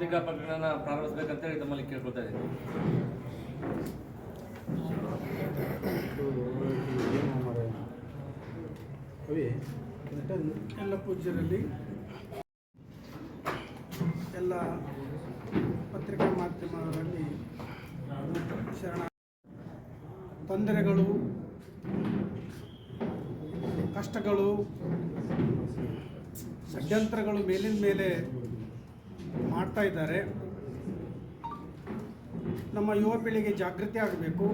ಪತ್ರಿಕಾ ಪ್ರಕಟಣೆನ ಪ್ರಾರಂಭಿಸಬೇಕಂತೇಳಿ ತಮ್ಮಲ್ಲಿ ಕೇಳ್ಕೊತಾ ಇದ್ದೀನಿ. ಎಲ್ಲ ಪೂಜ್ಯರಲ್ಲಿ ಎಲ್ಲ ಪತ್ರಿಕಾ ಮಾಧ್ಯಮಗಳಲ್ಲಿ ಶರಣ ತೊಂದರೆಗಳು ಕಷ್ಟಗಳು ಷಡ್ಯಂತ್ರಗಳು ಮೇಲಿನ ಮೇಲೆ ಮಾಡ್ತಾ ಇದ್ದಾರೆ. ನಮ್ಮ ಯುವ ಪೀಳಿಗೆ ಜಾಗೃತಿ ಆಗಬೇಕು.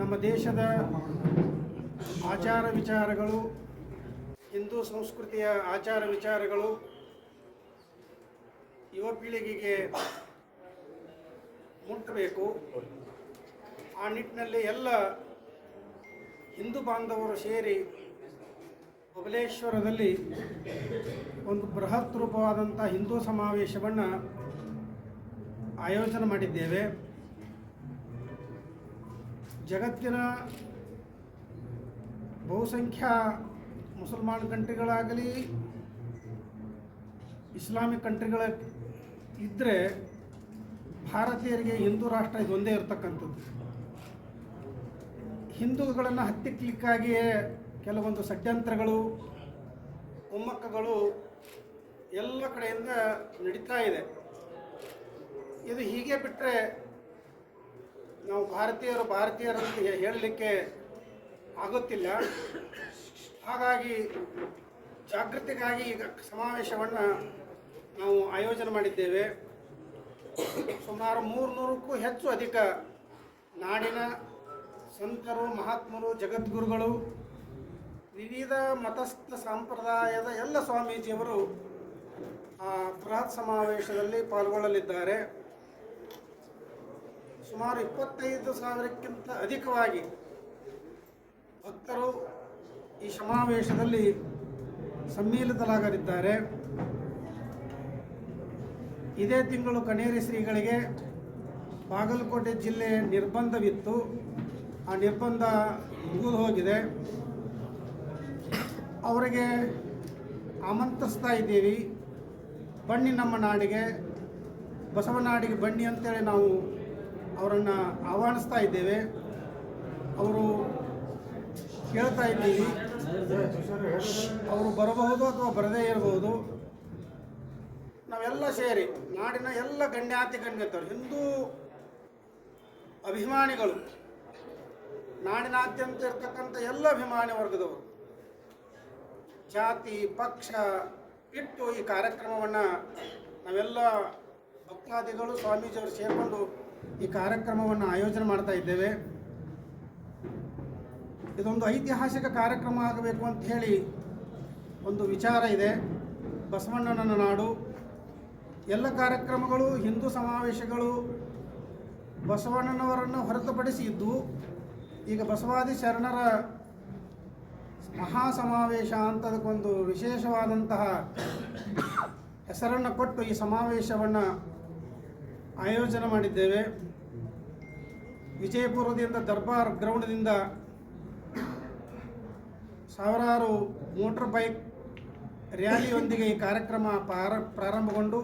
ನಮ್ಮ ದೇಶದ ಆಚಾರ ವಿಚಾರಗಳು, ಹಿಂದೂ ಸಂಸ್ಕೃತಿಯ ಆಚಾರ ವಿಚಾರಗಳು ಯುವ ಪೀಳಿಗೆಗೆ ಮುಟ್ಟಬೇಕು ಆ ನಿಟ್ಟಿನಲ್ಲಿ ಎಲ್ಲ ಹಿಂದೂ ಬಾಂಧವರು ಸೇರಿ ಬಬಲೇಶ್ವರದಲ್ಲಿ ಒಂದು ಬೃಹತ್ ರೂಪವಾದಂಥ ಹಿಂದೂ ಸಮಾವೇಶವನ್ನು ಆಯೋಜನೆ ಮಾಡಿದ್ದೇವೆ. ಜಗತ್ತಿನ ಬಹುಸಂಖ್ಯಾ ಮುಸಲ್ಮಾನ್ ಕಂಟ್ರಿಗಳಾಗಲಿ, ಇಸ್ಲಾಮಿಕ್ ಕಂಟ್ರಿಗಳ ಇದ್ದರೆ ಭಾರತೀಯರಿಗೆ ಹಿಂದೂ ರಾಷ್ಟ್ರ ಇದೊಂದೇ ಇರತಕ್ಕಂಥದ್ದು. ಹಿಂದೂಗಳನ್ನು ಹತ್ತಿಕ್ಲಿಕ್ಕಾಗಿಯೇ ಕೆಲವೊಂದು ಷಡ್ಯಂತ್ರಗಳು ಒಮ್ಮಕ್ಕಗಳು ಎಲ್ಲ ಕಡೆಯಿಂದ ನಡೀತಾ ಇದೆ. ಇದು ಹೀಗೆ ಬಿಟ್ಟರೆ ನಾವು ಭಾರತೀಯರು ಭಾರತೀಯರಂತ ಹೇಳಲಿಕ್ಕೆ ಆಗುತ್ತಿಲ್ಲ. ಹಾಗಾಗಿ ಜಾಗೃತಿಗಾಗಿ ಈಗ ಸಮಾವೇಶವನ್ನು ನಾವು ಆಯೋಜನೆ ಮಾಡಿದ್ದೇವೆ. ಸುಮಾರು ಮೂರುನೂರಕ್ಕೂ ಹೆಚ್ಚು ಅಧಿಕ ನಾಡಿನ ಸಂತರು, ಮಹಾತ್ಮರು, ಜಗದ್ಗುರುಗಳು ವಿವಿಧ ಮತಸ್ಥ ಸಂಪ್ರದಾಯದ ಎಲ್ಲ ಸ್ವಾಮೀಜಿಯವರು ಆ ಬೃಹತ್ ಸಮಾವೇಶದಲ್ಲಿ ಪಾಲ್ಗೊಳ್ಳಲಿದ್ದಾರೆ. ಸುಮಾರು ಇಪ್ಪತ್ತೈದು ಸಾವಿರಕ್ಕಿಂತ ಅಧಿಕವಾಗಿ ಭಕ್ತರು ಈ ಸಮಾವೇಶದಲ್ಲಿ ಸಮ್ಮಿಲಿತರಾಗಲಿದ್ದಾರೆ. ಇದೇ ತಿಂಗಳು ಕಣೇರಿ ಶ್ರೀಗಳಿಗೆ ಬಾಗಲಕೋಟೆ ಜಿಲ್ಲೆ ನಿರ್ಬಂಧವಿತ್ತು. ಆ ನಿರ್ಬಂಧ ಮುಗಿದು ಹೋಗಿದೆ ಅವರಿಗೆ ಆಮಂತ್ರಿಸ್ತಾ ಇದ್ದೀವಿ. ಬನ್ನಿ ನಮ್ಮ ನಾಡಿಗೆ ಬಸವನಾಡಿಗೆ ಬನ್ನಿ ಅಂತೇಳಿ ನಾವು ಅವರನ್ನು ಆಹ್ವಾನಿಸ್ತಾ ಇದ್ದೇವೆ. ಅವರು ಕೇಳ್ತಾ ಇದ್ದೀವಿ. ಅವರು ಬರಬಹುದು ಅಥವಾ ಬರದೇ ಇರಬಹುದು. ನಾವೆಲ್ಲ ಸೇರಿ, ನಾಡಿನ ಎಲ್ಲ ಗಣ್ಯಾತಿ ಗಣ್ಯತರು, ಹಿಂದೂ ಅಭಿಮಾನಿಗಳು, ನಾಡಿನಾದ್ಯಂತ ಇರ್ತಕ್ಕಂಥ ಎಲ್ಲ ಅಭಿಮಾನಿ ವರ್ಗದವರು ಜಾತಿ, ಪಕ್ಷ ಇಟ್ಟು ಈ ಕಾರ್ಯಕ್ರಮವನ್ನು ನಾವೆಲ್ಲ ಭಕ್ತಾದಿಗಳು ಸ್ವಾಮೀಜಿಯವರು ಸೇರಿಕೊಂಡು ಈ ಕಾರ್ಯಕ್ರಮವನ್ನು ಆಯೋಜನೆ ಮಾಡ್ತಾ ಇದ್ದೇವೆ. ಇದೊಂದು ಐತಿಹಾಸಿಕ ಕಾರ್ಯಕ್ರಮ ಆಗಬೇಕು ಅಂತ ಹೇಳಿ ಒಂದು ವಿಚಾರ ಇದೆ. ಬಸವಣ್ಣನ ನಾಡು. ಎಲ್ಲ ಕಾರ್ಯಕ್ರಮಗಳು, ಹಿಂದೂ ಸಮಾವೇಶಗಳು ಬಸವಣ್ಣನವರನ್ನು ಹೊರತುಪಡಿಸಿ ಇದ್ದು, ಈಗ ಬಸವಾದಿ ಶರಣರ ಮಹಾ ಸಮಾವೇಶ ಅಂತ ಅದಕ್ಕೊಂದು ವಿಶೇಷವಾದಂತಹ ಹೆಸರನ್ನು ಕೊಟ್ಟು ಈ ಸಮಾವೇಶವನ್ನು ಆಯೋಜನೆ ಮಾಡಿದ್ದೇವೆ. ವಿಜಯಪುರದಿಂದ ದರ್ಬಾರ್ ಗ್ರೌಂಡ್ದಿಂದ ಸಾವಿರಾರು ಮೋಟರ್ ಬೈಕ್ ರ್ಯಾಲಿಯೊಂದಿಗೆ ಈ ಕಾರ್ಯಕ್ರಮ ಪ್ರಾರ ಪ್ರಾರಂಭಗೊಂಡು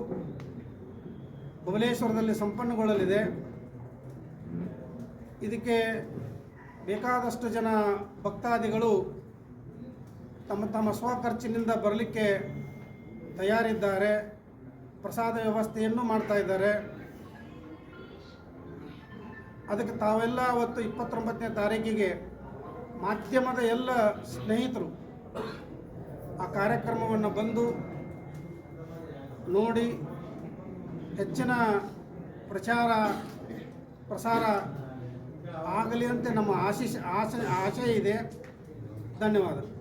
ಬಬಲೇಶ್ವರದಲ್ಲಿ ಸಂಪನ್ನಗೊಳ್ಳಲಿದೆ. ಇದಕ್ಕೆ ಬೇಕಾದಷ್ಟು ಜನ ಭಕ್ತಾದಿಗಳು ತಮ್ಮ ತಮ್ಮ ಸ್ವಖರ್ಚಿನಿಂದ ಬರಲಿಕ್ಕೆ ತಯಾರಿದ್ದಾರೆ. ಪ್ರಸಾದ ವ್ಯವಸ್ಥೆಯನ್ನು ಮಾಡ್ತಾ ಇದ್ದಾರೆ. ಅದಕ್ಕೆ ತಾವೆಲ್ಲ ಅವತ್ತು ಇಪ್ಪತ್ತೊಂಬತ್ತನೇ ತಾರೀಕಿಗೆ ಮಾಧ್ಯಮದ ಎಲ್ಲ ಸ್ನೇಹಿತರು ಆ ಕಾರ್ಯಕ್ರಮವನ್ನು ಬಂದು ನೋಡಿ ಹೆಚ್ಚಿನ ಪ್ರಚಾರ ಪ್ರಸಾರ ಆಗಲಿ ಅಂತ ನಮ್ಮ ಆಶೀಸ್ ಆಸೆ ಆಶಯ ಇದೆ. ಧನ್ಯವಾದ. ಆ,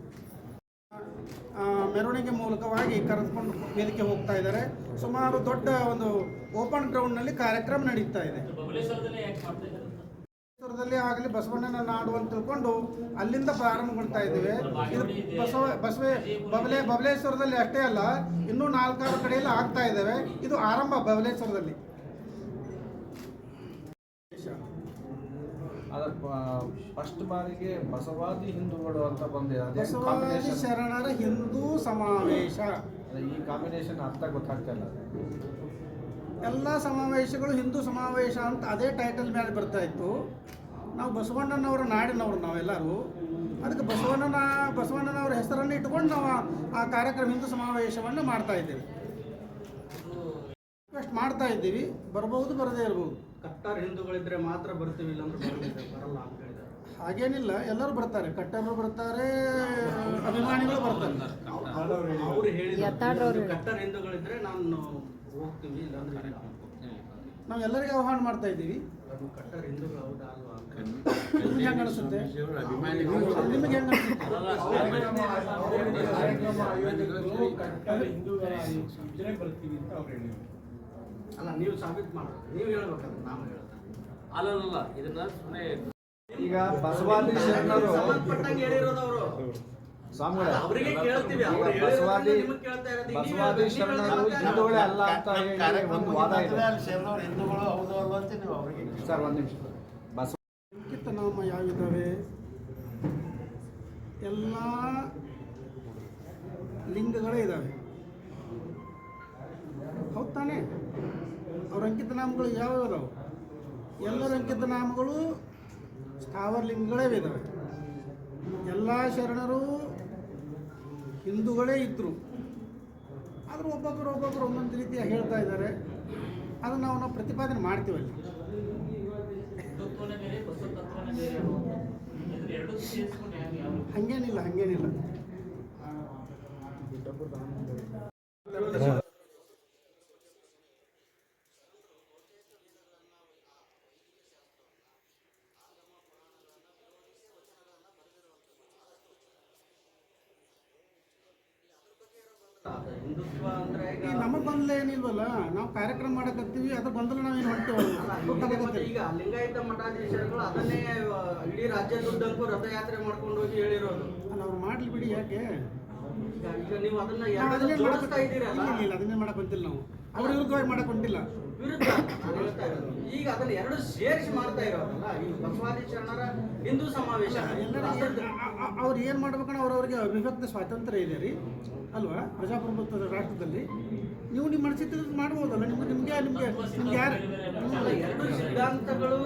ಮೆರವಣಿಗೆ ಮೂಲಕವಾಗಿ ಕರೆದುಕೊಂಡು ವೇದಿಕೆ ಹೋಗ್ತಾ ಇದ್ದಾರೆ. ಸುಮಾರು ದೊಡ್ಡ ಒಂದು ಓಪನ್ ಗ್ರೌಂಡ್ನಲ್ಲಿ ಕಾರ್ಯಕ್ರಮ ನಡೀತಾ ಇದೆ. ಬಸವೇಶ್ವರದಲ್ಲಿ ಆಗಲಿ ಬಸವಣ್ಣನ ನಾಡು ಅಂತ ತಿಳ್ಕೊಂಡು ಅಲ್ಲಿಂದ ಪ್ರಾರಂಭಗೊಳ್ತಾ ಇದ್ದೇವೆ. ಇದು ಬಸವ ಬಸವೇ ಬಬಲೆ ಬಬಲೇಶ್ವರದಲ್ಲಿ ಅಷ್ಟೇ ಅಲ್ಲ ಇನ್ನೂ ನಾಲ್ಕಾರು ಕಡೆಯಲ್ಲಿ ಆಗ್ತಾ ಇದ್ದೇವೆ. ಇದು ಆರಂಭ ಬಬಲೇಶ್ವರದಲ್ಲಿ ಅದ್ರ ಫಸ್ಟ್ ಬಾರಿಗೆ ಬಸವಾದಿ ಹಿಂದೂಗಳು ಅಂತ ಬಂದಿದೆ. ಬಸವಾದಿ ಶರಣರ ಹಿಂದೂ ಸಮಾವೇಶ. ಈ ಕಾಂಬಿನೇಷನ್ ಅರ್ಥ ಗೊತ್ತಾಗ್ತಾ ಇಲ್ಲ. ಎಲ್ಲ ಸಮಾವೇಶಗಳು ಹಿಂದೂ ಸಮಾವೇಶ ಅಂತ ಅದೇ ಟೈಟಲ್ ಮೇಲೆ ಬರ್ತಾ ಇತ್ತು. ನಾವು ಬಸವಣ್ಣನವರ ನಾಡಿನವರು ನಾವೆಲ್ಲರೂ. ಅದಕ್ಕೆ ಬಸವಣ್ಣನ ಬಸವಣ್ಣನವರ ಹೆಸರನ್ನು ಇಟ್ಕೊಂಡು ನಾವು ಆ- ಆ ಕಾರ್ಯಕ್ರಮ ಹಿಂದೂ ಸಮಾವೇಶವನ್ನು ಮಾಡ್ತಾ ಇದ್ದೇವೆ. ರಿಕ್ವೆಸ್ಟ್ ಮಾಡ್ತಾ ಇದ್ದೀವಿ. ಬರ್ಬೋದು ಬರದೇ ಇರ್ಬೋದು. ಕಟ್ಟಾರ್ ಹಿಂದೂಗಳಿದ್ರೆ ಮಾತ್ರ ಬರ್ತೀವಿ ಇಲ್ಲಾಂದ್ರೆ ಬರಲ್ಲ ಬರಲ್ಲ ಅಂತ ಹೇಳಿದ್ದಾರೆ. ಹಾಗೇನಿಲ್ಲ ಎಲ್ಲರೂ ಬರ್ತಾರೆ. ಕಟ್ಟರು ಬರ್ತಾರೆ ಅಭಿಮಾನಿಗಳು ಬರ್ತಾರೆ. ಅವ್ರು ಹೇಳಿದ್ರು ಕಟ್ಟರ್ ಹಿಂದೂಗಳಿದ್ರೆ ನಾನು ಹೋಗ್ತೀವಿ ಇಲ್ಲಾಂದ್ರೆ ಇಲ್ಲ. ನಾವು ಎಲ್ಲರಿಗೂ ಆಹ್ವಾನ ಮಾಡ್ತಾ ಇದ್ದೀವಿ. ಹಿಂದೂಗಳು ಹೌದಾ ಅಲ್ವಾ ಅಂತ. ನಿಮ್ಗೆ ಹೆಂಗೆ ಅನಿಸುತ್ತೆ? ನಿಮಗೆ ಹೆಂಗೆ ಅನಿಸುತ್ತೆ? ಕಾರ್ಯಕ್ರಮ ಆಯೋಜಕರು ಕಟ್ಟಡ ಹಿಂದೂಗಳ ಯೋಜನೆ ಬರ್ತೀವಿ ಅಂತ ಅವ್ರು ಹೇಳಿದ್ರು. ಅಲ್ಲ ನೀವು ಸಾಬೀತು ಮಾಡ್ಬೇಕು. ನೀವು ಹೇಳ್ಬೇಕಂತ ನಾವು ಹೇಳ್ತೇವೆ ಅಲ್ಲಲ್ಲ ಇದನ್ನ ಸುಮ್ಮನೆ ಈಗ ಬಸವಾದಿ ಶರಣರು ಸಂಬಂಧಪಟ್ಟಂಗೆ ಹೇಳಿರೋದು ಅವರು ಸ್ವಾಮಿಗಳೇ ಅವರಿಗೆ ಕೇಳ್ತೀವಿ ಈಗ ಅವ್ರು ಬಸವಾದಿ ನಿಮಗೆ ಕೇಳ್ತಾ ಇರೋದು. ಬಸವಾದಿ ನೀವು ಶರಣರು ಹೇಳ್ತಾ ಅಲ್ಲ. ಅಂತ ಹೇಳಿ ಒಂದು ವಾದ ಇದೆ. ಹಿಂದೂಗಳು ಹೌದು ಅಲ್ವಾ ಅಂತ ನೀವು ಅವರಿಗೆ ಸರ್ ಒಂದು ನಿಮಿಷ. ಬಸವ ನಾಮ ಯಾವಿದ್ದಾವೆ ಎಲ್ಲ ಲಿಂಗಗಳೇ ಇದಾವೆ ಹೌದು ತಾನೇ? ಅವ್ರ ಅಂಕಿತ ನಾಮಗಳು ಯಾವ್ಯಾವ ಅದಾವೆ? ಎಲ್ಲರ ಅಂಕಿತ ನಾಮಗಳು ಸ್ಥಾವರ ಲಿಂಗಗಳೇ ಇದ್ದಾವೆ ಎಲ್ಲ ಶರಣರು ಹಿಂದೂಗಳೇ ಇದ್ದರು ಆದರೂ ಒಬ್ಬೊಬ್ಬರು ಒಬ್ಬೊಬ್ಬರು ಒಂದೊಂದು ರೀತಿಯ ಹೇಳ್ತಾ ಇದ್ದಾರೆ. ಅದನ್ನು ನಾವು ನಾವು ಪ್ರತಿಪಾದನೆ ಮಾಡ್ತೀವಲ್ಲಿ ಹಂಗೇನಿಲ್ಲ ಹಂಗೇನಿಲ್ಲ ಹಿಂದುತ್ವ ಅಂದ್ರೆ ಈಗ ಈ ನಮ್ಮ ಗೊಂದಲ ಏನಿಲ್ವಲ್ಲ ನಾವು ಕಾರ್ಯಕ್ರಮ ಮಾಡಕತ್ತೀವಿ ಅದ್ರ ಗೊಂದಲ ನಾವೇನು ಹೊಂಟೇವೆ ಈಗ ಲಿಂಗಾಯತ ಮಠಾಧೀಶರುಗಳು ಅದನ್ನೇ ಇಡೀ ರಾಜ್ಯದುದ್ದಕ್ಕೂ ರಥಯಾತ್ರೆ ಮಾಡ್ಕೊಂಡು ಹೋಗಿ ಹೇಳಿರೋದು. ಅವ್ರು ಮಾಡ್ಲಿ ಬಿಡಿ ಯಾಕೆ? ಈಗ ನೀವು ಅದನ್ನ ಅದನ್ನೇ ಮಾಡಕ್ ಬಂತಿಲ್ಲ ನಾವು. ಅವ್ರ ವಿರುದ್ಧವಾಗಿ ಮಾಡಕ್ ಹೊಂಟಿಲ್ಲ. ವಿರುದ್ಧ ಈಗ ಅದನ್ನ ಎರಡು ಸೇರಿಸಿ ಮಾಡ್ತಾ ಇರೋದಲ್ಲ ಈ ಬಸವಾದಿ ಶರಣರ ಹಿಂದೂ ಸಮಾವೇಶ. ಅವ್ರು ಏನು ಮಾಡ್ಬೇಕಂದ್ರೆ ಅವ್ರವ್ರಿಗೆ ಅವಿಭಕ್ತ ಸ್ವಾತಂತ್ರ್ಯ ಇದೆ ರೀ. ಅಲ್ವಾ? ಪ್ರಜಾಪ್ರಭುತ್ವದ ರಾಷ್ಟ್ರದಲ್ಲಿ. ನೀವು ನಿಮ್ಮ ಮನಸ್ಸಿದ್ದು ಮಾಡ್ಬೋದಲ್ಲ ನಿಮ್ಗೆ ನಿಮ್ಗೆ ನಿಮ್ಗೆ ನಿಮ್ಗೆ ಯಾರು ಎರಡು ಸಿದ್ಧಾಂತಗಳು